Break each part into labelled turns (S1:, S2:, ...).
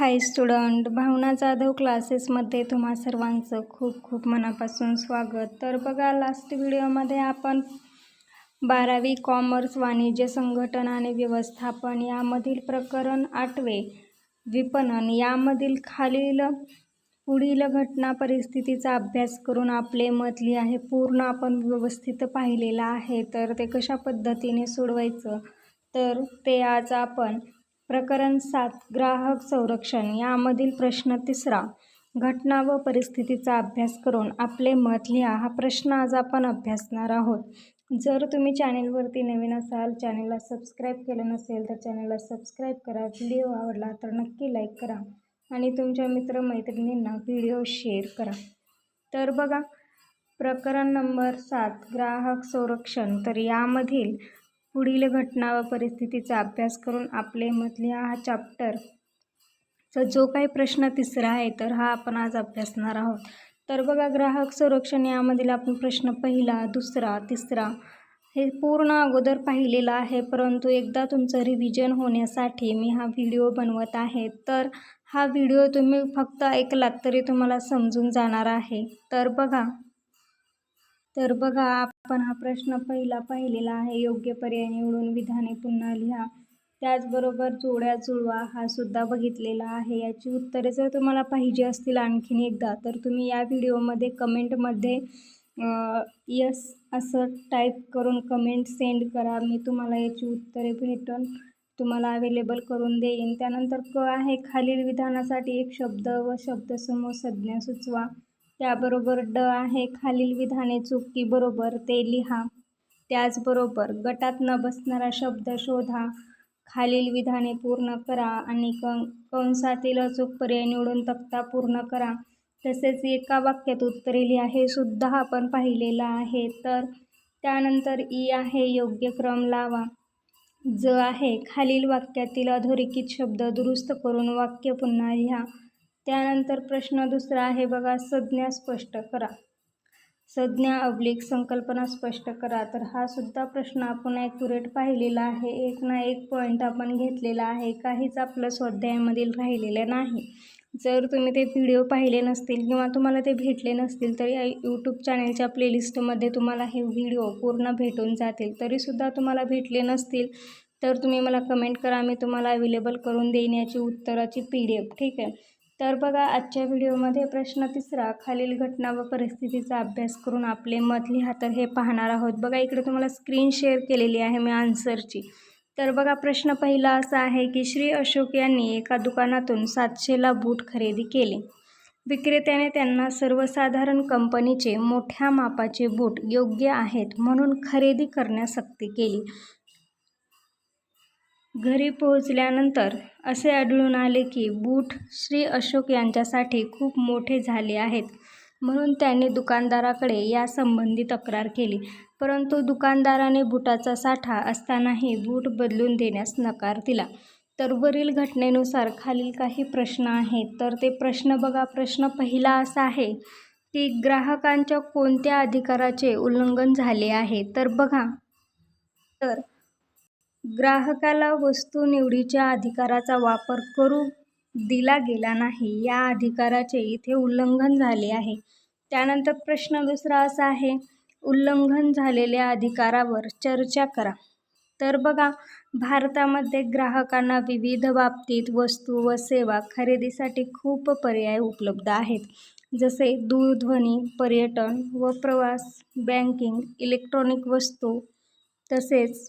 S1: हाय student भावना जाधव क्लासेसमध्ये तुम्हा सर्वांचं खूप खूप मनापासून स्वागत. तर बघा लास्ट व्हिडिओमध्ये आपण बारावी कॉमर्स वाणिज्य संघटन आणि व्यवस्थापन यामधील प्रकरण आठवे विपणन. यामधील खालील पुढील घटना परिस्थितीचा अभ्यास करून आपले मत आहे पूर्ण आपण व्यवस्थित पाहिलेलं आहे. तर ते कशा पद्धतीने सोडवायचं? तर ते आज आपण प्रकरण सात ग्राहक संरक्षण. यामधील प्रश्न तिसरा घटना व परिस्थितीचा अभ्यास करून आपले मत लिहा. हा प्रश्न आज आपण अभ्यासणार आहोत. जर तुम्ही चॅनेलवरती नवीन असाल चॅनेलला सबस्क्राईब केलं नसेल तर चॅनेलला सबस्क्राईब करा. व्हिडिओ आवडला तर नक्की लाईक करा आणि तुमच्या मित्रमैत्रिणींना व्हिडिओ शेअर करा. तर बघा प्रकरण नंबर सात ग्राहक संरक्षण. तर यामधील पुढील घटना व परिस्थितीचा अभ्यास करून आपले मत लिहा हा चॅप्टरचा जो काही प्रश्न तिसरा आहे तर हा आपण आज अभ्यासणार आहोत. तर बघा ग्राहक संरक्षण यामधील आपण प्रश्न पहिला दुसरा तिसरा हे पूर्ण अगोदर पाहिलेलं आहे परंतु एकदा तुमचं रिव्हिजन होण्यासाठी मी हा व्हिडिओ बनवत आहे. तर हा व्हिडिओ तुम्ही फक्त ऐकलात तरी तुम्हाला समजून जाणार आहे. तर बघा तर बघा आपण हा प्रश्न पहिला पाहिलेला आहे. योग्य पर्याय निवडून विधाने पुन्हा लिहा. त्याचबरोबर जोड्या जुळवा हा सुद्धा बघितलेला आहे. याची उत्तरे जर तुम्हाला पाहिजे असतील आणखीन एकदा तर तुम्ही या व्हिडिओमध्ये कमेंटमध्ये यस असं टाईप करून कमेंट सेंड करा. मी तुम्हाला याची उत्तरे भेटून तुम्हाला अवेलेबल करून देईन. त्यानंतर क आहे खालील विधानासाठी एक शब्द व शब्दसमूह संज्ञा सुचवा. त्याबरोबर ड आहे खालील विधाने चुकी बरोबर ते लिहा. त्याचबरोबर गटात न बसणारा शब्द शोधा. खालील विधाने पूर्ण करा आणि कं कंसातील अचूक पर्याय निवडून तक्ता पूर्ण करा. तसेच एका वाक्यात उत्तरे लिहा हे सुद्धा आपण पाहिलेलं आहे. तर त्यानंतर ई आहे योग्य क्रम लावा. ज आहे खालील वाक्यातील अधोरेखित शब्द दुरुस्त करून वाक्य पुन्हा लिहा. त्यानंतर प्रश्न दुसरा आहे बघा संज्ञा स्पष्ट करा. संज्ञा अब्लिक संकल्पना स्पष्ट करा. तर हा सुद्धा प्रश्न आपण ॲक्युरेट पाहिलेला आहे. एक ना एक पॉईंट आपण घेतलेला आहे. काहीच आपलं स्वाध्यायामधील राहिलेलं नाही. जर तुम्ही ते व्हिडिओ पाहिले नसतील किंवा तुम्हाला ते भेटले नसतील तर या यूट्यूब चॅनलच्या प्लेलिस्टमध्ये तुम्हाला हे व्हिडिओ पूर्ण भेटून जातील. तरीसुद्धा तुम्हाला भेटले नसतील तर तुम्ही मला कमेंट करा. मी तुम्हाला अवेलेबल करून देण्याची उत्तराची पी डी एफ ठीक आहे? तर बघा आजच्या व्हिडिओमध्ये प्रश्न तिसरा खालील घटना व परिस्थितीचा अभ्यास करून आपले मत लिहा तर हे पाहणार आहोत. बघा इकडे तुम्हाला स्क्रीन शेअर केलेली आहे मी आन्सरची तर बघा प्रश्न पहिला असा आहे की श्री अशोक यांनी एका दुकानातून सातशेला बूट खरेदी केले. विक्रेत्याने त्यांना सर्वसाधारण कंपनीचे मोठ्या मापाचे बूट योग्य आहेत म्हणून खरेदी करण्यास सक्ती केली. घरी पोहोचल्यानंतर असे आढळून आले की बूट श्री अशोक यांच्यासाठी खूप मोठे झाले आहेत. म्हणून त्यांनी दुकानदाराकडे यासंबंधी तक्रार केली. परंतु दुकानदाराने बुटाचा साठा असतानाही बूट बदलून देण्यास नकार दिला. तर वरील घटनेनुसार खालील काही प्रश्न आहेत. तर ते प्रश्न बघा. प्रश्न पहिला असा आहे की ग्राहकांच्या कोणत्या अधिकाराचे उल्लंघन झाले आहे? तर बघा. तर ग्राहकाला वस्तू निवडीच्या अधिकाराचा वापर करू दिला गेला नाही या अधिकाराचे इथे उल्लंघन झाले आहे. त्यानंतर प्रश्न दुसरा असा आहे उल्लंघन झालेल्या अधिकारावर चर्चा करा. तर बघा भारतामध्ये ग्राहकांना विविध बाबतीत वस्तू व सेवा खरेदीसाठी खूप पर्याय उपलब्ध आहेत. जसे दूरध्वनी पर्यटन व प्रवास बँकिंग इलेक्ट्रॉनिक वस्तू तसेच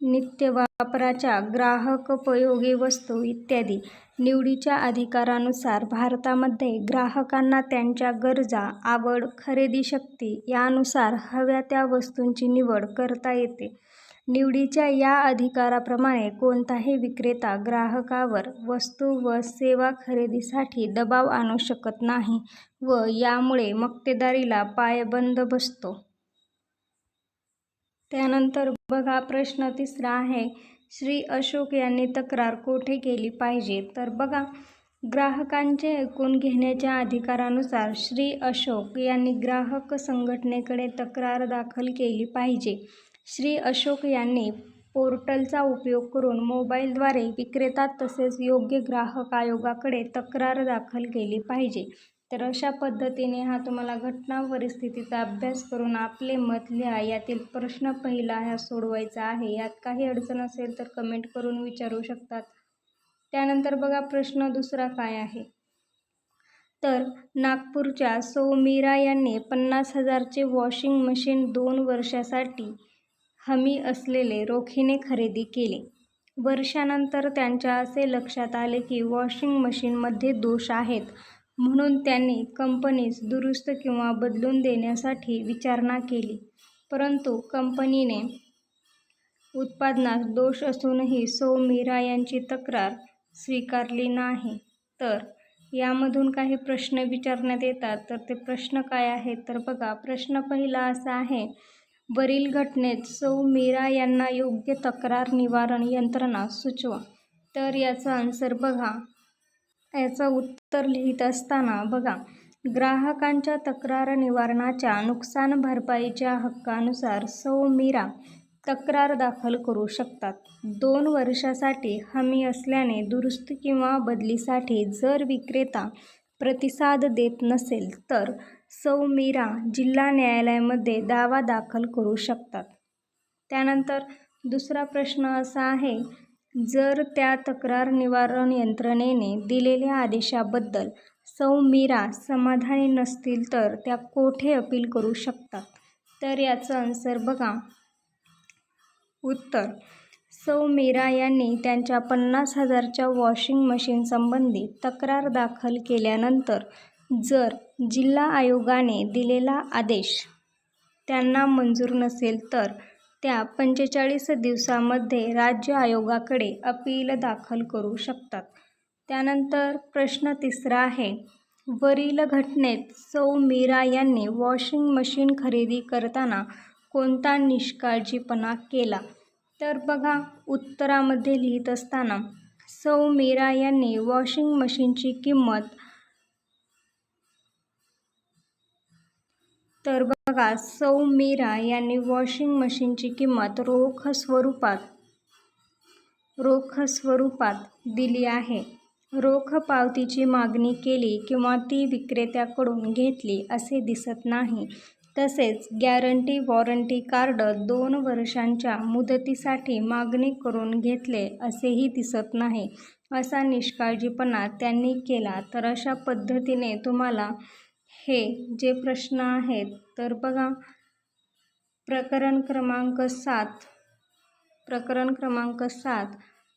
S1: नित्य वापराच्या ग्राहकोपयोगी वस्तू इत्यादी. निवडीच्या अधिकारानुसार भारतामध्ये ग्राहकांना त्यांच्या गरजा आवड खरेदी शक्ती यानुसार हव्या त्या वस्तूंची निवड करता येते. निवडीच्या या अधिकाराप्रमाणे कोणताही विक्रेता ग्राहकावर वस्तू व सेवा खरेदीसाठी दबाव आणू शकत नाही व यामुळे मक्तेदारीला पायबंद बसतो. त्यानंतर बघा प्रश्न तिसरा आहे श्री अशोक यांनी तक्रार कोठे केली पाहिजे? तर बघा ग्राहकांचे ऐकून घेण्याच्या अधिकारानुसार श्री अशोक यांनी ग्राहक संघटनेकडे तक्रार दाखल केली पाहिजे. श्री अशोक यांनी पोर्टलचा उपयोग करून मोबाईलद्वारे विक्रेता तसेच योग्य ग्राहक आयोगाकडे तक्रार दाखल केली पाहिजे. तर अशा पद्धतीने हा तुम्हाला घटना परिस्थितीचा अभ्यास करून आपले मत लिहा. यातील प्रश्न पहिला ह्या सोडवायचा आहे. यात काही अडचण असेल तर कमेंट करून विचारू शकतात. त्यानंतर बघा प्रश्न दुसरा काय आहे? तर नागपूरच्या सौ मीरा यांनी पन्नास हजारचे वॉशिंग मशीन दोन वर्षासाठी हमी असलेले रोखीने खरेदी केले. वर्षानंतर त्यांच्या असे लक्षात आले की वॉशिंग मशीनमध्ये दोष आहेत. म्हणून त्यांनी कंपनीस दुरुस्त किंवा बदलून देण्यासाठी विचारणा केली. परंतु कंपनीने उत्पादनात दोष असूनही सौ मीरा यांची तक्रार स्वीकारली नाही. तर यामधून काही प्रश्न विचारण्यात येतात. तर ते प्रश्न काय आहेत? तर बघा प्रश्न पहिला असा आहे वरील घटनेत सौ मीरा यांना योग्य तक्रार निवारण यंत्रणा सुचवा. तर याचा आन्सर बघा. याचं उत्तर लिहित असताना बघा ग्राहकांच्या तक्रार निवारणाच्या नुकसान भरपाईच्या हक्कानुसार सौ मीरा तक्रार दाखल करू शकतात. दोन वर्षासाठी हमी असल्याने दुरुस्ती किंवा बदलीसाठी जर विक्रेता प्रतिसाद देत नसेल तर सौ मीरा जिल्हा न्यायालयामध्ये दावा दाखल करू शकतात. त्यानंतर दुसरा प्रश्न असा आहे जर त्या तक्रार निवारण यंत्रणेने दिलेल्या आदेशाबद्दल सौ मीरा समाधानी नसतील तर त्या कोठे अपील करू शकतात? तर याचं आन्सर बघा. उत्तर. सौ मीरा यांनी त्यांच्या पन्नास हजारच्या वॉशिंग मशीनसंबंधी तक्रार दाखल केल्यानंतर जर जिल्हा आयोगाने दिलेला आदेश त्यांना मंजूर नसेल तर त्या पंचेचाळीस दिवसामध्ये राज्य आयोगाकडे अपील दाखल करू शकतात. त्यानंतर प्रश्न तिसरा आहे वरील घटनेत सौ मीरा यांनी वॉशिंग मशीन खरेदी करताना कोणता निष्काळजीपणा केला? तर बघा उत्तरामध्ये लिहित असताना सौ मीरा यांनी वॉशिंग मशीनची किंमत तर बघा सौ मीरा यांनी वॉशिंग मशीनची किंमत रोख स्वरूपात रोख स्वरूपात दिली आहे. रोख पावतीची मागणी केली किंवा ती विक्रेत्याकडून घेतली असे दिसत नाही. तसेच गॅरंटी वॉरंटी कार्ड दोन वर्षांच्या मुदतीसाठी मागणी करून घेतले असेही दिसत नाही. असा निष्काळजीपणा त्यांनी केला. तर अशा पद्धतीने तुम्हाला हे जे प्रश्न आहेत तर बघा प्रकरण क्रमांक सात. प्रकरण क्रमांक सात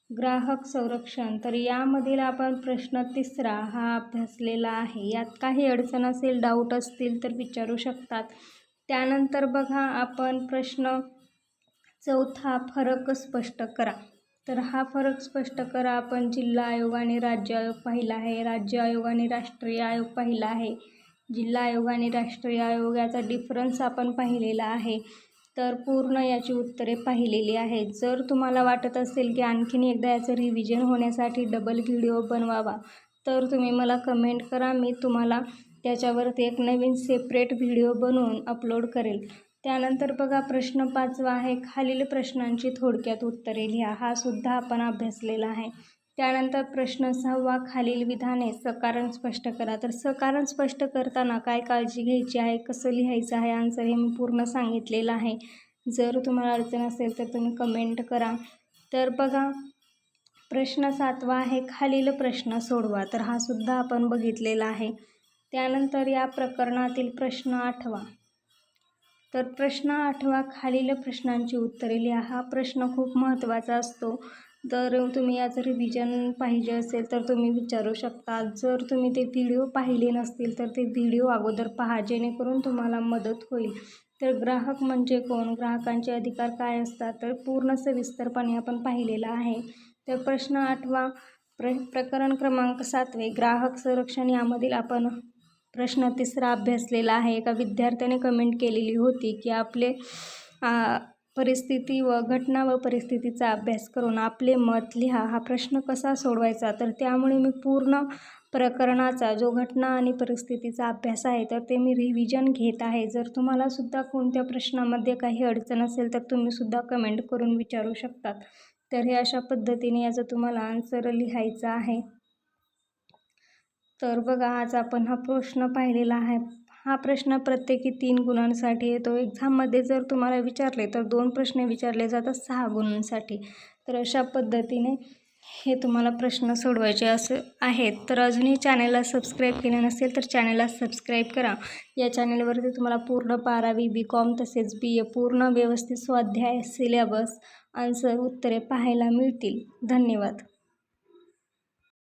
S1: ग्राहक संरक्षण. तर यामधील आपण प्रश्न तिसरा हा अभ्यासलेला आहे. यात काही अडचण असेल डाऊट असतील तर विचारू शकतात. त्यानंतर बघा आपण प्रश्न चौथा फरक स्पष्ट करा. तर हा फरक स्पष्ट करा. आपण जिल्हा आयोग आणि राज्य आयोग पाहिला आहे. राज्य आयोग आणि राष्ट्रीय आयोग पाहिला आहे. जिल्हा आयोग आणि राष्ट्रीय आयोग याचा डिफरन्स आपण पाहिलेला आहे. तर पूर्ण याची उत्तरे पाहिलेली आहेत. जर तुम्हाला वाटत असेल की आणखीन एकदा याचं रिव्हिजन होण्यासाठी डबल व्हिडिओ बनवावा तर तुम्ही मला कमेंट करा. मी तुम्हाला त्याच्यावरती एक नवीन सेपरेट व्हिडिओ बनवून अपलोड करेल. त्यानंतर बघा प्रश्न पाचवा आहे. खालील प्रश्नांची थोडक्यात उत्तरे लिहा. हा सुद्धा आपण अभ्यासलेला आहे. त्यानंतर प्रश्न सहावा खालील विधाने सकारण स्पष्ट करा. तर सकारण स्पष्ट करताना काय काळजी घ्यायची आहे कसं लिहायचं आहे? आन्सर हे मी पूर्ण सांगितलेलं आहे. जर तुम्हाला अडचण असेल तर तुम्ही कमेंट करा. तर बघा प्रश्न सातवा आहे खालील प्रश्न सोडवा. तर हा सुद्धा आपण बघितलेला आहे. त्यानंतर या प्रकरणातील प्रश्न आठवा. तर प्रश्न आठवा खालील प्रश्नांची उत्तरे लिहा. हा प्रश्न खूप महत्त्वाचा असतो. तर तुम्ही याचं रिव्हिजन पाहिजे असेल तर तुम्ही विचारू शकता. जर तुम्ही ते व्हिडिओ पाहिले नसतील तर ते व्हिडिओ अगोदर पहा जेणेकरून तुम्हाला मदत होईल. तर ग्राहक म्हणजे कोण? ग्राहकांचे अधिकार काय असतात? तर पूर्ण सविस्तरपणे आपण पाहिलेलं आहे. तर प्रश्न आठवा प्र प्रकरण क्रमांक सातवे ग्राहक संरक्षण यामधील आपण प्रश्न तिसरा अभ्यासलेला आहे. एका विद्यार्थ्याने कमेंट केलेली होती की आपले परिस्थिती व घटना व परिस्थितीचा अभ्यास करून आपले मत लिहा. हा प्रश्न कसा सोडवायचा? तर त्यामुळे मी पूर्ण प्रकरणाचा जो घटना आणि परिस्थितीचा अभ्यास आहे तर ते मी रिव्हिजन घेत आहे. जर तुम्हाला सुद्धा कोणत्या प्रश्नामध्ये काही अडचण असेल तर तुम्ही सुद्धा कमेंट करून विचारू शकतात. तर हे अशा पद्धतीने याचं तुम्हाला आन्सर लिहायचं आहे. तर बघा आज आपण हा प्रश्न पाहिलेला आहे. हा प्रश्न प्रत्येकी तीन गुणांसाठी येतो. एक्झाममध्ये जर तुम्हाला विचारले तर दोन प्रश्न विचारले जातात सहा गुणांसाठी. तर अशा पद्धतीने हे तुम्हाला प्रश्न सोडवायचे असं आहेत. तर अजूनही चॅनलला सबस्क्राईब केले नसेल तर चॅनलला सबस्क्राईब करा. या चॅनलवरती तुम्हाला पूर्ण बारावी बी कॉम तसेच बी ए पूर्ण व्यवस्थित स्वाध्याय सिलेबस आन्सर उत्तरे पाहायला मिळतील. धन्यवाद.